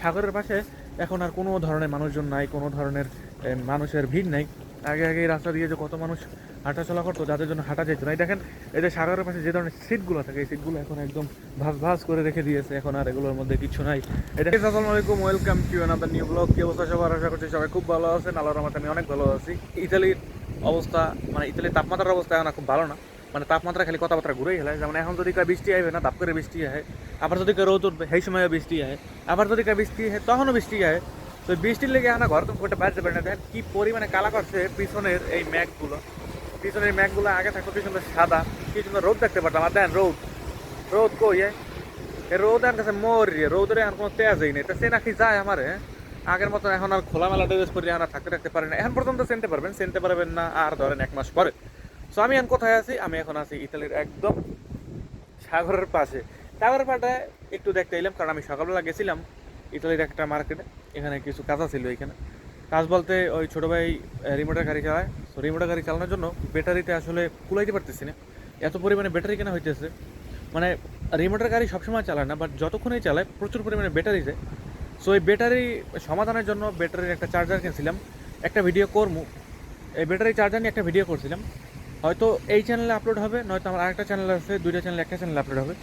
সাগরের পাশে এখন আর কোনো ধরনের মানুষজন নাই, কোনো ধরনের মানুষের ভিড় নাই। আগে আগে রাস্তা দিয়ে যে কত মানুষ হাঁটাচলা করতো, যাদের জন্য হাঁটা যেত না। এই দেখেন, এই যে সাগরের পাশে যে ধরনের সিটগুলো থাকে, এই সিটগুলো এখন একদম ভাস ভাস করে রেখে দিয়েছে। এখন আর এগুলোর মধ্যে কিছু নাই। এটা আসসালামু আলাইকুম, welcome to another new blog কি অবস্থা সবার? আশা করছি সবাই খুব ভালো আছেন। আল্লাহর রহমতে আমি অনেক ভালো আছি। ইতালির অবস্থা মানে ইতালির তাপমাত্রার অবস্থা এখন খুব ভালো না। মানে তাপমাত্রা খালি কথাবার্তা ঘুরেই হেলায় যেমন এখন যদি বৃষ্টি আইবে না, তাপ করে বৃষ্টি আহে। আবার যদি রোদ উঠবে, সেই সময় বৃষ্টি আহে। আবার যদি বৃষ্টি হয় তখনও বৃষ্টি আহে। তো বৃষ্টির লেগে আনা ঘর করতে বাড়তে পারে না। দেখেন কি পরিমাণে কালা করছে পিছনের এই ম্যাগগুলো পিছনের ম্যাগগুলো আগে থাকতো কি সুন্দর সাদা, কি সুন্দর রোদ দেখতে পারতাম। আর দেখেন রোদ। রোদ কই, এ? রোদ আর কাছে মরি রোদের এখন কোনো তেজই নেই। তা সে নাকি যায় আমার আগের মতো এখন আর খোলামেলা ড্রেস পরে আর থাকতে থাকতে পারে না। এখন পর্যন্ত চিনতে পারবেন চিনতে পারবেন না আর ধরেন এক মাস পরে। সো আমি এখন কোথায় আছি? আমি এখন আছি ইতালির একদম সাগরের পাশে। সাগরের পাটা একটু দেখতে এলাম, কারণ আমি সকালবেলা গেছিলাম ইতালির একটা মার্কেটে এখানে কিছু কাজ ছিল এখানে। কাজ বলতে ওই ছোটো ভাই রিমোটের গাড়ি চালায়। তো রিমোটের গাড়ি চালানোর জন্য ব্যাটারিতে আসলে কুলাইতে পারতেছি না। এত পরিমাণে ব্যাটারি কেনা হইতেছে। মানে রিমোটের গাড়ি সবসময় চালায় না বাট যতক্ষণই চালায়, প্রচুর পরিমাণে ব্যাটারি যায় সো এই ব্যাটারি সমাধানের জন্য ব্যাটারির একটা চার্জার কিনছিলাম। একটা ভিডিও করব এই ব্যাটারি চার্জার নিয়ে একটা ভিডিও করছিলাম। হয়তো এই চ্যানেলে আপলোড হবে, নয়তো আমার আরেকটা চ্যানেল আছে, দুইটা চ্যানেল একটা চ্যানেলে আপলোড হবে।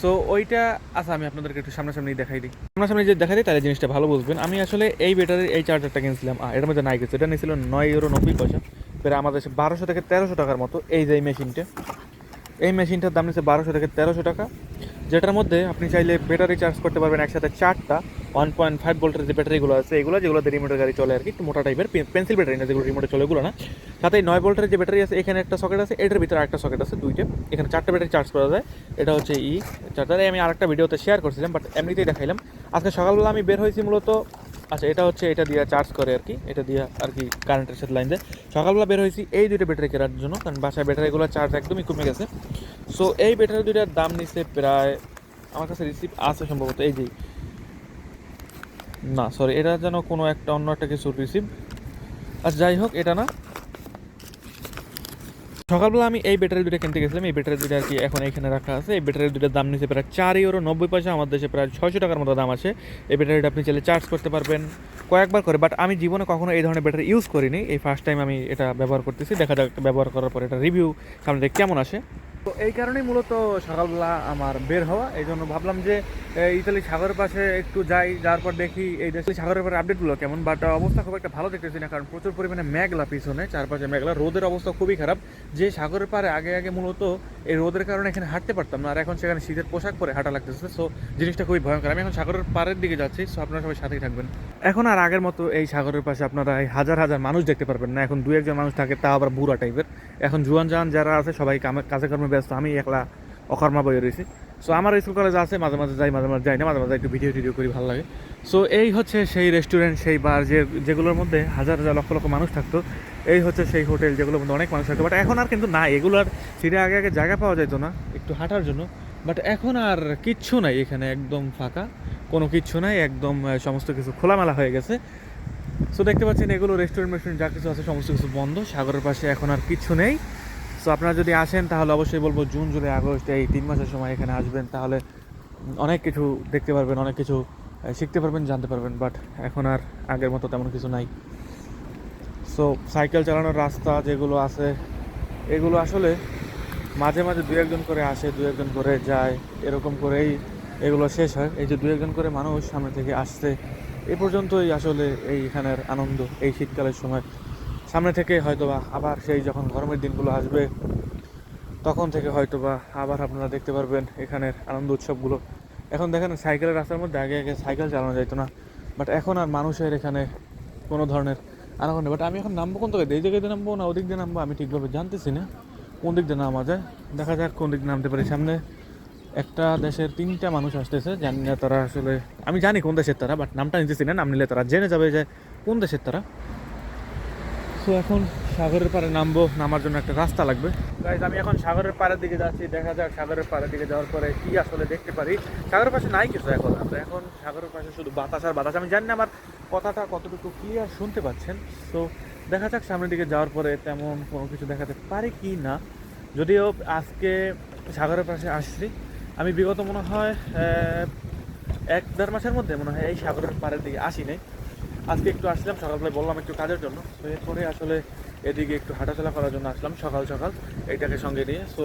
সো ওইটা আচ্ছা আমি আপনাদেরকে একটু সামনাসামনি দেখাই দিই। সামনাসামনি যে দেখাই দিই, তাহলে জিনিসটা ভালো বুঝবেন। আমি আসলে এই ব্যাটারির এই চার্জারটা কিনছিলাম আর এটার মধ্যে নাই গেছে এটা নিয়েছিল নয় ইউরো নব্বই পয়সা। প্রায় আমাদের বারোশো থেকে তেরোশো টাকার মতো। এই যে এই মেশিনটা এই মেশিনটার দাম নিচ্ছে বারোশো থেকে তেরোশো টাকা। যেটার মধ্যে আপনি চাইলে ব্যাটারি চার্জ করতে পারবেন একসাথে চারটা ওয়ান পয়েন্ট ফাইভ ভোল্টের যে ব্যাটারিগুলো আছে, এগুলো যেগুলোতে রিমোটের গাড়ি চলে আর কি, একটু মোটা টাইপের পেন্সিল ব্যাটারি না যেগুলো রিমোটে চলে না। সাথে নয় ভোল্টের যে ব্যাটারি আছে, এখানে একটা সকেট আছে, এটার ভিতরে একটা সকেট আছে, দুইটা। এখানে চারটা ব্যাটারি চার্জ করা যায়। এটা হচ্ছে ই চার্জারে আমি আরেকটা ভিডিওতে শেয়ার করছিলাম বাট এমনিতেই দেখাইলাম। আজকে সকালবেলা আমি বের হয়েছি মূলত আচ্ছা এটা হচ্ছে, এটা দিয়ে চার্জ করে আর কি, এটা দিয়ে আর কি কারেন্টের সাথে লাইন দেয়। সকালবেলা বের হয়েছি, এই দুইটা ব্যাটারি কেনার জন্য, কারণ বাসায় ব্যাটারিগুলো চার্জ একদমই কমে গেছে। সো এই ব্যাটারি দুইটার দাম নিচ্ছে প্রায় আমার কাছে রিসিভ আছে সম্ভবত, এই যে না সরি এটা যেন কোনো একটা অন্য একটা কিছু রিসিভ আর যাই হোক, এটা না সকালবেলা আমি এই ব্যাটারি দুটো কিনতে গেছিলাম, এই ব্যাটারি দুটো আর কি এখন এখানে রাখা আছে। এই ব্যাটারি দুটার দাম নিচ্ছে প্রায় চার ইউরো নব্বই পয়সা, আমাদের দেশে প্রায় ছয়শো টাকার মতো দাম আছে। এই ব্যাটারিটা আপনি চাইলে চার্জ করতে পারবেন, কয়েকবার করে। বাট আমি জীবনে কখনো এই ধরনের ব্যাটারি ইউজ করিনি। এই ফার্স্ট টাইম আমি এটা ব্যবহার করতেছি। দেখা যাক, ব্যবহার করার পর এটা রিভিউ সামনে কেমন আসে। তো এই কারণেই মূলত সকালবেলা আমার বের হওয়া। এই জন্য ভাবলাম যে ইতালি সাগরের পাশে একটু যাই, যাওয়ার পর দেখি এই দেশে সাগরের পরে আপডেটগুলো কেমন। বাট অবস্থা খুব একটা ভালো দেখতেছি না, কারণ প্রচুর পরিমাণে মেঘলা পিছনে, চারপাশে মেঘলা। রোদের অবস্থা খুবই খারাপ। যে সাগরের পারে আগে আগে মূলত এই রোদের কারণে এখানে হাঁটতে পারতাম না, আর এখন সেখানে শীতের পোশাক পরে হাঁটা লাগতেছে। সো জিনিসটা খুবই ভয়ঙ্কর। আমি এখন সাগরের পাড়ের দিকে যাচ্ছি সো আপনারা সবাই সাথেই থাকবেন। এখন আর আগের মতো এই সাগরের পাশে আপনারা এই হাজার হাজার মানুষ দেখতে পারবেন না। এখন দু একজন মানুষ থাকে তা আবার বুড়া টাইপের এখন জুয়ান জান যারা আছে, সবাই কাজে কর্মে ব্যস্ত, আমি একলা অকর্মা বয়ে রয়েছি। সো আমার স্কুল কলেজ আছে, মাঝে মাঝে যাই, মাঝে মাঝে যাই না, মাঝে মাঝে একটু ভিডিও টিডিও করি, ভালো লাগে। সো এই হচ্ছে সেই রেস্টুরেন্ট সেই বার যে, যেগুলোর মধ্যে হাজার হাজার লক্ষ লক্ষ মানুষ থাকতো, এই হচ্ছে সেই হোটেল যেগুলোর মধ্যে অনেক মানুষ থাকতো। বাট এখন আর কিন্তু না এগুলোর সিটে আগে আগে জায়গা পাওয়া যেত না, একটু হাঁটার জন্য। বাট এখন আর কিচ্ছু নাই এখানে, একদম ফাঁকা, কোনো কিচ্ছু নাই, একদম সমস্ত কিছু খোলামেলা হয়ে গেছে। সো দেখতে পাচ্ছেন এগুলো রেস্টুরেন্ট মেস্টুরেন্ট যা কিছু আছে, সমস্ত কিছু বন্ধ, সাগরের পাশে এখন আর কিচ্ছু নেই। সো আপনারা যদি আসেন, তাহলে অবশ্যই বলব জুন, জুলাই, আগস্ট, এই তিন মাসের সময় এখানে আসবেন। তাহলে অনেক কিছু দেখতে পারবেন, অনেক কিছু শিখতে পারবেন, জানতে পারবেন বাট এখন আর আগের মতো তেমন কিছু নাই। সো সাইকেল চালানোর রাস্তা যেগুলো আছে, এগুলো আসলে মাঝে মাঝে দু একজন করে আসে, দু একজন করে যায়, এরকম করেই এগুলো শেষ হয়। এই যে দু একজন করে মানুষ সামনে থেকে আসছে, এ পর্যন্তই আসলে এইখানের আনন্দ, এই শীতকালের সময়। সামনে থেকে হয়তোবা আবার সেই যখন গরমের দিনগুলো আসবে, তখন থেকে হয়তোবা আবার আপনারা দেখতে পারবেন এখানের আনন্দ উৎসবগুলো। এখন দেখেন সাইকেলের রাস্তার মধ্যে আগে আগে সাইকেল চালানো যাইতো না বাট এখন আর মানুষের এখানে কোনো ধরনের আনাগোনা বাট আমি এখন নামবো কোন থেকে এই জায়গায় নামবো না? ওদিক দিয়ে নামবো? আমি ঠিকভাবে জানতেছি না। কোন দিক দিয়ে নামা যায়? দেখা যাক কোন দিক নামতে পারি। সামনে একটা দেশের তিনটা মানুষ আসতেছে, জানি না তারা আসলে আমি জানি কোন দেশের তারা বাট নামটা নিতেছি না। নাম নিলে তারা জেনে যাবে যে কোন দেশের তারা। সো এখন সাগরের পাড়ে নামবো, নামার জন্য একটা রাস্তা লাগবে। গাইজ আমি এখন সাগরের পাড়ের দিকে যাচ্ছি, দেখা যাক সাগরের পাড়ের দিকে যাওয়ার পরে কি আসলে দেখতে পারি। সাগরের পাশে নাই কিছু এখন, আমরা এখন সাগরের পাশে শুধু বাতাস আর বাতাস। আমি জানি না আমার কথাটা কতটুকু ক্লিয়ার শুনতে পাচ্ছেন। সো দেখা যাক সামনের দিকে যাওয়ার পরে তেমন কোনো কিছু দেখাতে পারি কি না। যদিও আজকে সাগরের পাশে আসছি। আমি বিগত মনে হয় এক দেড় মাসের মধ্যে মনে হয় এই সাগরের পাড়ের দিকে আসি নাই আজকে একটু আসলাম সকালবেলায় বললাম একটু কাজের জন্য। তো এরপরে আসলে এদিকে একটু হাঁটাচলা করার জন্য আসলাম, সকাল সকাল এইটাকে সঙ্গে নিয়ে। সো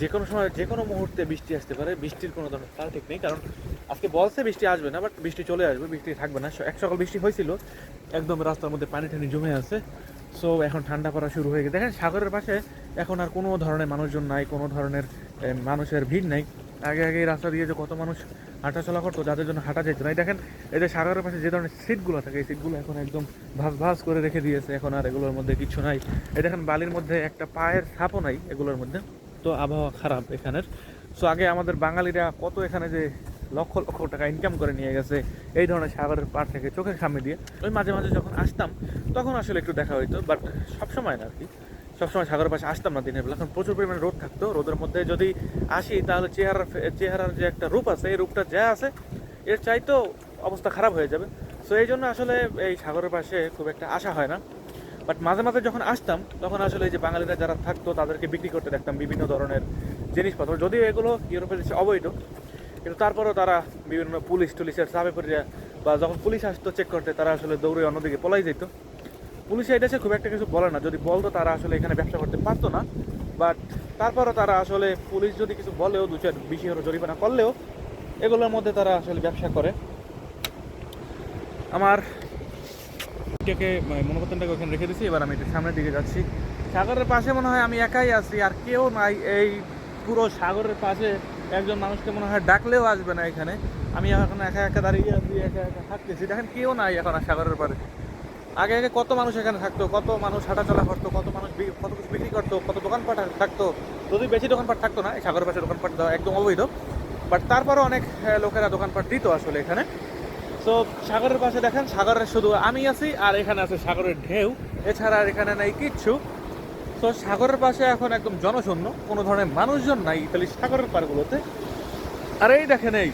যে কোনো সময়, যে কোনো মুহূর্তে বৃষ্টি আসতে পারে, বৃষ্টির কোনো ধরনের তার ঠিক নেই, কারণ আজকে বলছে বৃষ্টি আসবে না বাট বৃষ্টি চলে আসবে, বৃষ্টি থাকবে না। এক সকাল বৃষ্টি হয়েছিল, একদম রাস্তার মধ্যে পানি টানি জমে আছে। সো এখন ঠান্ডা পড়া শুরু হয়ে গেছে। দেখেন, সাগরের পাশে এখন আর কোনো ধরনের মানুষজন নাই, কোনো ধরনের মানুষের ভিড় নাই। আগে আগে এই রাস্তা দিয়ে যে কত মানুষ হাঁটা চলা করতো, যাদের জন্য হাঁটা যেত না। এই দেখেন, এই যে সাগরের পাশে যে ধরনের সিটগুলো থাকে, এই সিটগুলো এখন একদম ভাস ভাস করে রেখে দিয়েছে। এখন আর এগুলোর মধ্যে কিছু নাই। এই দেখেন, বালির মধ্যে একটা পায়ের ছাপও নাই এগুলোর মধ্যে। তো আবহাওয়া খারাপ এখানের। সো আগে আমাদের বাঙালিরা কত এখানে যে লক্ষ লক্ষ টাকা ইনকাম করে নিয়ে গেছে, এই ধরনের সাগরের পাড় থেকে চোখের সামনে দিয়ে। ওই মাঝে মাঝে যখন আসতাম, তখন আসলে একটু দেখা হইতো বাট সবসময় না আর কি। সবসময় সাগরের পাশে আসতাম না দিনের বেলা। এখন প্রচুর পরিমাণে রোদ থাকতো। রোদের মধ্যে যদি আসি, তাহলে চেহারার চেহারার যে একটা রূপ আছে, এই রূপটা যা আছে, এর চাইতেও অবস্থা খারাপ হয়ে যাবে। সো এই জন্য আসলে এই সাগরের পাশে খুব একটা আশা হয় না। বাট মাঝে মাঝে যখন আসতাম, তখন আসলে এই যে বাঙালিরা যারা থাকতো, তাদেরকে বিক্রি করতে দেখতাম বিভিন্ন ধরনের জিনিসপত্র। যদিও এগুলো ইউরোপের দেশে অবৈধ, কিন্তু তারপরেও তারা বিভিন্ন পুলিশ টুলিশের চাপে পড়ে বা যখন পুলিশ আসতো, চেক করতে, তারা আসলে দৌড়ে অন্যদিকে পলাই যেত পুলিশ এটা খুব একটা কিছু বলে না। যদি বলতো তারা আসলে এখানে ব্যবসা করতে পারতো না। বাট তারপরও তারা আসলে পুলিশ যদি কিছু বলেও, দু চার বেশি হলো জরিমানা করলেও, এগুলোর মধ্যে তারা আসলে ব্যবসা করে। আমার এটাকে মনোবর্তনটাকে ওখানে রেখে দিয়েছি এবার আমি একটু সামনের দিকে যাচ্ছি। সাগরের পাশে মনে হয় আমি একাই আছি, আর কেউ নাই। এই পুরো সাগরের পাশে একজন মানুষকে মনে হয় ডাকলেও আসবে না এখানে। আমি এখন একা একা দাঁড়িয়ে আছি, একা একা থাকতেছি দেখেন কেউ নাই এখন আর সাগরের পাড়ে। আগে আগে কত মানুষ এখানে থাকতো, কত মানুষ হাঁটাচলা করতো, কত মানুষ কত কিছু বিক্রি করতো, কত দোকানপাট থাকতো। যদি বেশি দোকানপাট থাকতো না, এই সাগরের পাশে দোকানপাট দেওয়া একদম অবৈধ। বাট তারপরও অনেক লোকেরা দোকানপাট দিত আসলে এখানে। তো সাগরের পাশে দেখেন সাগরের শুধু আমি আছি আর এখানে আছে সাগরের ঢেউ। এছাড়া আর এখানে নাই কিচ্ছু। তো সাগরের পাশে এখন একদম জনশূন্য, কোনো ধরনের মানুষজন নাই ইতালি সাগরের পাড়গুলোতে। আর এই দেখেন এই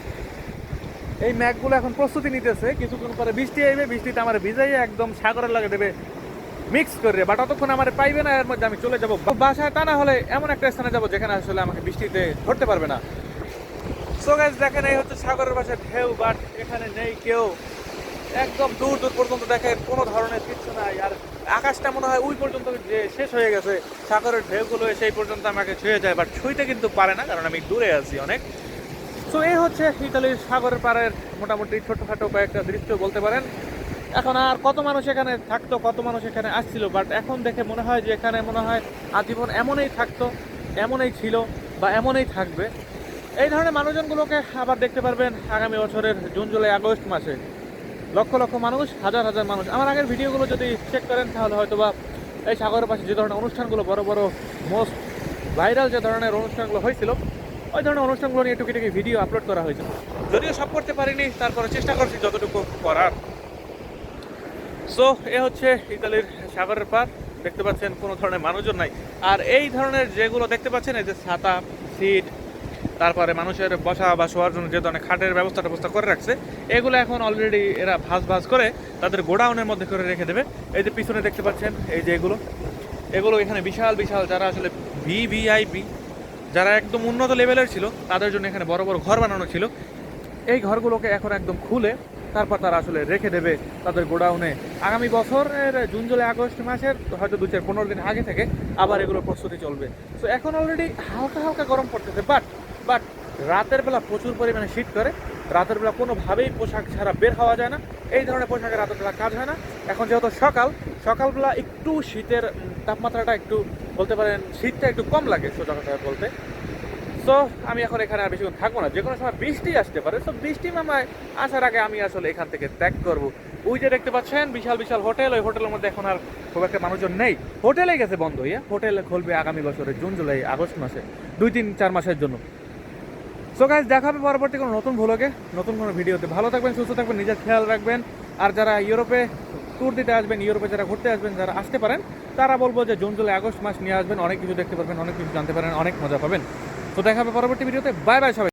এই ম্যাগগুলো এখন প্রস্তুতি নিতেছে। কিছুক্ষণ পরে বৃষ্টি আইবে, বৃষ্টিতে আমার ভিজাইয়ে একদম সাগরের লাগে দেবে মিক্স করে। বাট অতক্ষণ আমার পাইবে না, এর মধ্যে আমি চলে যাব। বাসায় তা না হলে এমন একটা স্থানে যাব যেখানে আসলে আমাকে বৃষ্টিতে ধরতে পারবে না। সো দেখেন, এই হচ্ছে সাগরের পাশে ঢেউ বাট এখানে নেই কেউ। একদম দূর দূর পর্যন্ত দেখেন, কোনো ধরনের কিচ্ছু নাই। আর আকাশটা মনে হয় ওই পর্যন্ত যে শেষ হয়ে গেছে। সাগরের ঢেউগুলো সেই পর্যন্ত আমাকে ছুঁয়ে যায় বাট ছুঁইতে কিন্তু পারে না, কারণ আমি দূরে আছি অনেক। তো এই হচ্ছে ইতালির সাগরের পাড়ের মোটামুটি ছোটখাটো কয়েকটা দৃশ্য বলতে পারেন। এখন আর কত মানুষ এখানে থাকতো, কত মানুষ এখানে আসছিল? বাট এখন দেখে মনে হয় যে এখানে মনে হয় আজীবন এমনই থাকতো, এমনই ছিল বা এমনই থাকবে। এই ধরনের মানুষজনগুলোকে আবার দেখতে পারবেন আগামী বছরের জুন, জুলাই, আগস্ট মাসে। লক্ষ লক্ষ মানুষ, হাজার হাজার মানুষ। আমার আগের ভিডিওগুলো যদি চেক করেন, তাহলে হয়তো বা এই সাগরের পাশে যে ধরনের অনুষ্ঠানগুলো বড় বড় মোস্ট ভাইরাল যে ধরনের অনুষ্ঠানগুলো হয়েছিল ওই ধরনের অনুষ্ঠানগুলো নিয়ে টুকিটাকি ভিডিও আপলোড করা হয়েছে। যদিও সব করতে পারিনি তারপরে চেষ্টা করছি যতটুকু করার। সো এ হচ্ছে ইতালির সাগরের পার। দেখতে পাচ্ছেন কোনো ধরনের মানুষজন নাই। আর এই ধরনের যেগুলো দেখতে পাচ্ছেন, এই যে ছাতা, সিট, তারপরে মানুষের বসা বা শোয়ার জন্য যে ধরনের খাটের ব্যবস্থা ব্যবস্থা করে রাখছে, এগুলো এখন অলরেডি এরা ভাজ ভাজ করে তাদের গোডাউনের মধ্যে করে রেখে দেবে। এই যে পিছনে দেখতে পাচ্ছেন, এই যে এগুলো এগুলো এখানে বিশাল বিশাল যারা আসলে ভিভিআইপি যারা একদম উন্নত লেভেলের ছিল, তাদের জন্য এখানে বড় বড় ঘর বানানো ছিল। এই ঘরগুলোকে এখন একদম খুলে তারপর তারা আসলে রেখে দেবে তাদের গোডাউনে। আগামী বছরের জুন, জুলাই, আগস্ট মাসের হয়তো দু চার পনেরো দিন আগে থেকে আবার এগুলো প্রস্তুতি চলবে। তো এখন অলরেডি হালকা হালকা গরম পড়তেছে বাট বাট রাতের বেলা প্রচুর পরিমাণে শীত করে। রাতের বেলা কোনোভাবেই পোশাক ছাড়া বের হওয়া যায় না। এই ধরনের পোশাকে রাতের বেলা কাজ হয় না। এখন যেহেতু সকাল, সকালবেলা একটু শীতের তাপমাত্রাটা একটু বলতে পারেন, শীতটা একটু কম লাগে সোজা কথা বলতে। সো আমি এখন এখানে আর বেশিক্ষণ থাকব না। যে কোনো সময় বৃষ্টি আসতে পারে। সো বৃষ্টি মামায় আসার আগে আমি আসলে এখান থেকে ত্যাগ করব। ওই যে দেখতে পাচ্ছেন, বিশাল বিশাল হোটেল। ওই হোটেলের মধ্যে এখন আর খুব একটা মানুষজন নেই। হোটেলে গেছে বন্ধ, ইয়া। হোটেল খুলবে আগামী বছরে জুন, জুলাই, আগস্ট মাসে। দুই, তিন, চার মাসের জন্য। সো গাইজ দেখা হবে পরবর্তী কোনো নতুন ভ্লগে নতুন কোনো ভিডিওতে। ভালো থাকবেন, সুস্থ থাকবেন, নিজের খেয়াল রাখবেন। আর যারা ইউরোপে ট্যুর দিতে আসবেন, ইউরোপে যারা ঘুরতে আসবেন, যারা আসতে পারেন তারা বলব যে জুন, জুলাই, আগস্ট মাস নিয়ে আসবেন, অনেক কিছু দেখতে পারবেন, অনেক কিছু জানতে পারেন, অনেক মজা পাবেন। তো দেখা হবে পরবর্তী ভিডিওতে। বাই বাই সবাই।